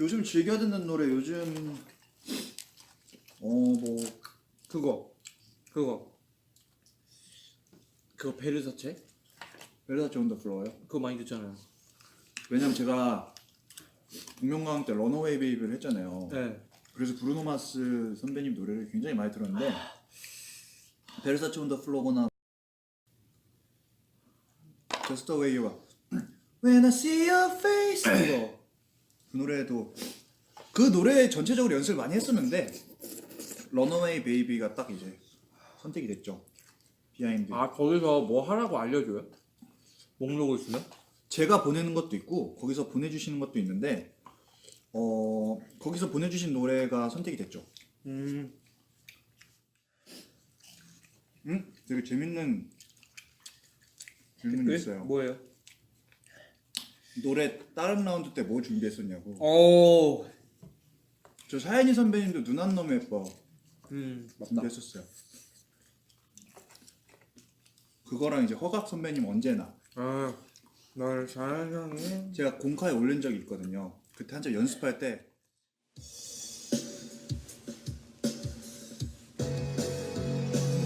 요즘 즐겨 듣는 노래 요즘 어 뭐 그거 그거 그거 베르사체? 벨라치 온더 플로어요. 그거 많이 듣잖아요. 왜냐면 제가 동명광 때 런어웨이 베이비를 했잖아요. 네. 그래서 브루노 마스 선배님 노래를 굉장히 많이 들었는데 베르사치 온더 플로어나 Just the way you are When I see your face 그거 그 노래도 그 노래 전체적으로 연습을 많이 했었는데 런어웨이 베이비가 딱 이제 선택이 됐죠 비하인드 아 거기서 뭐 하라고 알려줘요? 목록을 주면? 제가 보내는 것도 있고 거기서 보내주시는 것도 있는데 어 거기서 보내주신 노래가 선택이 됐죠 음. 음, 되게 재밌는 질문이 그? 있어요. 뭐예요? 노래 다른 라운드 때 뭐 준비했었냐고. 오. 저 사연이 선배님도 눈 안 너무 예뻐 음 맞다. 준비했었어요. 그거랑 이제 허각 선배님 언제나 아날 사랑해. 제가 공카에 올린 적이 있거든요. 그때 한참 연습할 때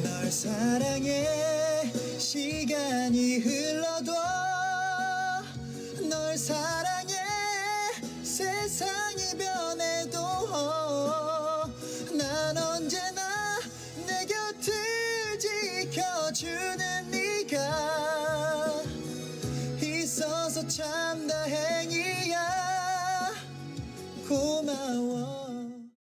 널 사랑해 시간이 흘러도 주는 네가 있어서 참 다행이야.